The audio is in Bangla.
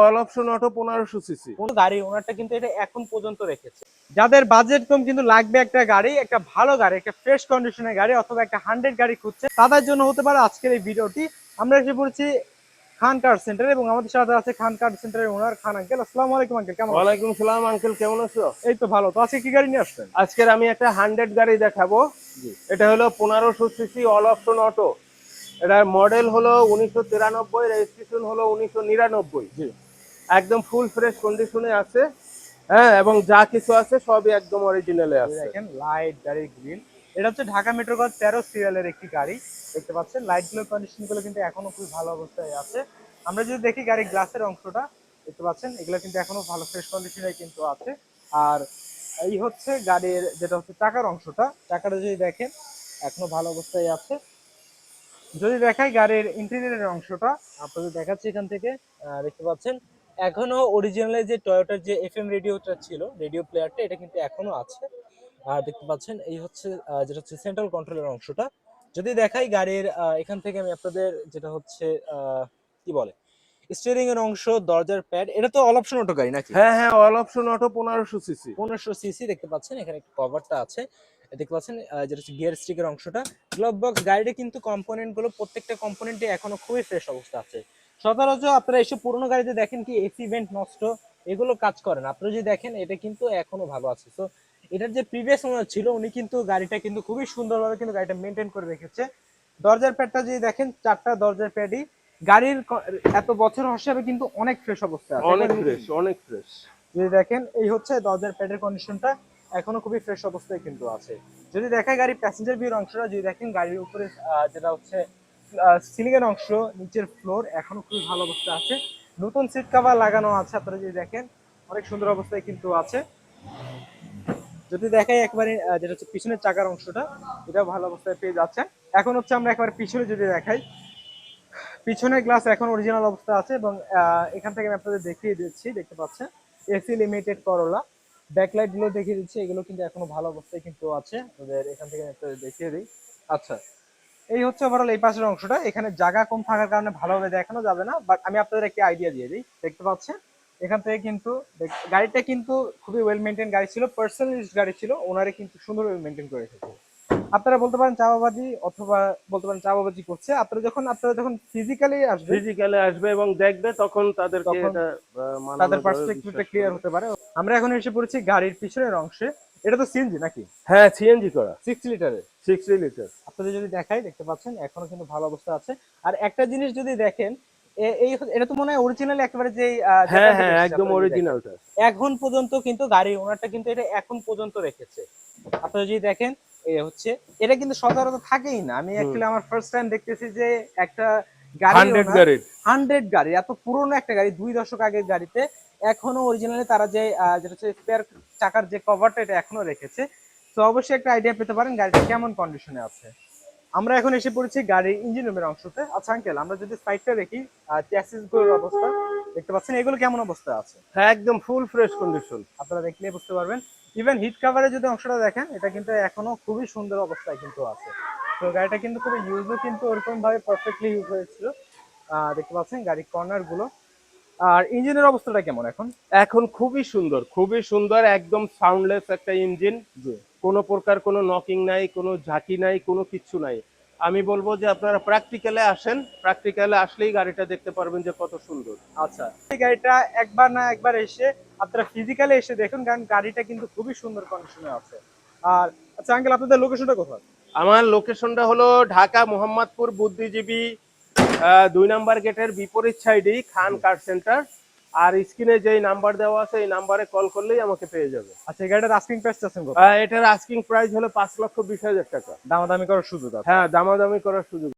অল অপশন অটো পনেরোশো সিসি কোন গাড়ি ওনারটা কিন্তু এটা এখন পর্যন্ত রেখেছে। যাদের বাজেট কম কিন্তু লাগবে একটা গাড়ি একটা ভালো গাড়ি একটা ফ্রেশ কন্ডিশনের গাড়ি অথবা একটা হান্ড্রেড গাড়ি খুঁজছে তাদের জন্য হতে পারে আজকের এই ভিডিওটি। আমরা এসে পড়ছি খান কার সেন্টার এবং আমাদের সাথে আছে খান কার সেন্টারের ওনার খান আঙ্কেল আসসালামু আলাইকুম আঙ্কেল কেমন ওয়ালাইকুম সালাম আঙ্কেল কেমন আছো? এই তো ভালো। তো আজকে কি গাড়ি নিয়ে আসছেন? আজকের আমি একটা হান্ড্রেড গাড়ি দেখাবো। এটা হলো পনেরোশো সিসি অল অপশন অটো এটার মডেল হলো উনিশশো তিরানব্বই রেজিস্ট্রেশন হলো উনিশশো নিরানব্বই। একদম ফুল ফ্রেশ কন্ডিশনে আছে। হ্যাঁ এবং যা কিছু আছে সবই একদম অরিজিনালে আছে। দেখেন লাইট গাড়ি গ্রিন এটা হচ্ছে ঢাকা মেট্রো গজ তেরো সিরিয়ালের একটি গাড়ি। দেখতে পাচ্ছেন লাইটগুলোর কন্ডিশনগুলো কিন্তু এখনও খুব ভালো অবস্থায় আছে। আমরা যদি দেখি গাড়ির গ্লাসের অংশটা দেখতে পাচ্ছেন এগুলো কিন্তু এখনও ভালো ফ্রেশ কন্ডিশনে কিন্তু আছে। আর এই হচ্ছে গাড়ির যেটা হচ্ছে চাকার অংশটা। চাকাটা যদি দেখেন এখনও ভালো অবস্থায় আছে। যদি দেখাই গাড়ির ইন্টেরিয়রের অংশটা আপনাদের দেখাচ্ছি এখান থেকে। আহ, দেখতে পাচ্ছেন এখনও অরিজিনালে যে টয়োটার যে এফএম রেডিওটা ছিল রেডিও প্লেয়ারটা এটা কিন্তু এখনও আছে। আর দেখতে পাচ্ছেন এই হচ্ছে যেটা হচ্ছে সেন্ট্রাল কন্ট্রোলের অংশটা। যদি দেখাই গাড়ির এখান থেকে আমি আপনাদের যেটা হচ্ছে কি বলে স্টিয়ারিং এর অংশ দরজার প্যাড এটা তো অল অপশন অটো গাড়ি নাকি? হ্যাঁ হ্যাঁ অল অপশন অটো পনেরোশো সিসি পনেরোশো সিসি দেখতে পাচ্ছেন এখানে একটা কভারটা আছে। দেখতে পাচ্ছেন যেটা হচ্ছে গিয়ার স্টিকের অংশটা। গ্লোভ বক্স গাড়িটা কিন্তু কম্পোনেন্টগুলো প্রত্যেকটা কম্পোনেন্টে এখনও খুবই ফ্রেশ অবস্থা আছে। সচরাচর আপনারা এসব পুরোনো গাড়িতে দেখেন কি এসি ভেন্ট নষ্ট এগুলো কাজ করে না। আপনারা যদি দেখেন এটা কিন্তু এখনও ভালো আছে। তো এটার যে প্রিভিয়াস ওনার ছিল উনি কিন্তু গাড়িটা কিন্তু খুবই সুন্দরভাবে কিন্তু গাড়িটা মেনটেন করে রেখেছে। দরজার প্যাডটা যদি দেখেন চারটা দরজার প্যাডই গাড়ির এত বছর হিসাবে কিন্তু অনেক ফ্রেশ অবস্থা আছে। অনেক ফ্রেশ অনেক ফ্রেশ যদি দেখেন এই হচ্ছে দরজার প্যাডের কন্ডিশনটা এখনও খুবই ফ্রেশ অবস্থায় কিন্তু আছে। যদি দেখায় গাড়ি প্যাসেঞ্জার ভিউর অংশটা যদি দেখেন গাড়ির উপরে যেটা হচ্ছে সিলিং এর অংশ নিচের ফ্লোর এখনও খুবই ভালো অবস্থায় আছে। নতুন সিট কভার লাগানো আছে আপনারা যদি দেখেন, অনেক সুন্দর অবস্থায় কিন্তু আছে। যদি দেখাই একবারে যেটা হচ্ছে পিছনের চাকার অংশটা, এটাও ভালো অবস্থায় পেয়ে যাচ্ছে এখন হচ্ছে আমরা একবার পিছনে যদি দেখাই, পিছনের গ্লাস এখন অরিজিনাল অবস্থা আছে এবং এখান থেকে আমি আপনাদের দেখিয়ে দিচ্ছি, দেখতে পাচ্ছেন? এসি লিমিটেড করোলা ব্যাকলাইটগুলো দেখিয়ে দিচ্ছি, এগুলো কিন্তু এখনও ভালো অবস্থায় কিন্তু আছে। আপনাদের এখান থেকে আমি আপনাদের দেখিয়ে দিই। আচ্ছা এই হচ্ছে ওভারঅল এই পাশের অংশটা। এখানে জায়গা কম থাকার কারণে ভালোভাবে দেখানো যাবে না বাট আমি আপনাদের একটি আইডিয়া দিয়ে দিই। দেখতে পাচ্ছেন? এখান থেকে কিন্তু গাড়িটা কিন্তু খুবই ওয়েল মেনটেন গাড়ি ছিল পার্সোনাল গাড়ি ছিল ওনারে কিন্তু সুন্দরভাবে মেনটেন করে রেখেছে। আপনারা বলতে পারেন চাপাবাজি অথবা বলতে পারেন চাপাবাজি করছে। আপনারা যখন আপনারা যখন ফিজিক্যালি আসবে ফিজিক্যালে আসবে এবং দেখবে তখন তাদেরকে এটা তাদের পার্সপেক্টিভটা ক্লিয়ার হতে পারে। আমরা এখন এসে পড়েছি গাড়ির পিছনের অংশে। এটা তো সিএনজি নাকি? হ্যাঁ সিএনজি করা। সিক্স লিটারের সিক্সটি লিটার আপনাদের যদি দেখাই দেখতে পাচ্ছেন এখনও কিন্তু ভালো অবস্থা আছে। আর একটা জিনিস যদি দেখেন এই এটা তো মনে হয় অরিজিনাল একেবারে যে হ্যাঁ হ্যাঁ একদম অরিজিনালটা এখন পর্যন্ত কিন্তু গাড়ি ওনারটা কিন্তু এটা এখন পর্যন্ত রেখেছে। আপনারা যদি দেখেন এ হচ্ছে এটা কিন্তু সচরাচর থাকেই না। আমি অ্যাকচুয়ালি আমার ফার্স্ট টাইম দেখতেছি যে একটা গাড়ি হান্ড্রেড গাড়ির। হান্ড্রেড গাড়ি এত পুরনো একটা গাড়ি দুই দশক আগের গাড়িতে এখনও অরিজিনালি তারা যে যেটা হচ্ছে স্পেয়ার চাকার যে কভারটা এটা এখনও রেখেছে। তো অবশ্যই একটা আইডিয়া পেতে পারেন গাড়িটা কেমন কন্ডিশনে আছে। আমরা এখন এসে পড়েছি গাড়ির ইঞ্জিন রুমের অংশতে। আচ্ছা আঙ্কেল আমরা যদি সাইডটা দেখি চ্যাসিসগুলোর অবস্থা দেখতে পাচ্ছেন এগুলো কেমন অবস্থা আছে? হ্যাঁ একদম ফুল ফ্রেশ কন্ডিশন আপনারা দেখলে বুঝতে পারবেন। ইভেন হিট কাভারে যদি অংশটা দেখেন এটা কিন্তু এখনও খুবই সুন্দর অবস্থায় কিন্তু আছে। তো গাড়িটা কিন্তু খুবই ইউজও কিন্তু ওরকম ভাবে পারফেক্টলি ইউজ হয়েছিল দেখতে পাচ্ছেন গাড়ির কর্নারগুলো আর ইঞ্জিনের অবস্থাটা কেমন এখন? এখন খুবই সুন্দর খুবই সুন্দর একদম সাউন্ডলেস একটা ইঞ্জিন। কোনো প্রকার কোনো নকিং নাই কোনো ঝাঁকি নাই কোনো কিচ্ছু নাই। আমি বলব যে আপনারা প্র্যাকটিক্যালে আসেন প্র্যাকটিক্যালে আসলেই গাড়িটা দেখতে পারবেন যে কত সুন্দর। আচ্ছা এই গাড়িটা একবার না একবার এসে আপনারা ফিজিক্যালি এসে দেখুন কারণ গাড়িটা কিন্তু খুবই সুন্দর কন্ডিশনে আছে। আর আচ্ছা আঙ্কেল আপনাদের লোকেশনটা কোথায়? আমার লোকেশনটা হলো ঢাকা মোহাম্মদপুর বুদ্ধিজীবী দুই নাম্বার গেটের বিপরীত সাইডেই খান কার সেন্টার। আর স্ক্রিনে যে নাম্বার দেওয়া আছে এই নাম্বারে কল করলেই আমাকে পেয়ে যাবে। আচ্ছা এটার আস্কিং প্রাইস আছেন এটার আস্কিং প্রাইস হলো পাঁচ লক্ষ বিশ হাজার টাকা। দামাদামি করার সুযোগ আছে। হ্যাঁ দামাদামি করার সুযোগ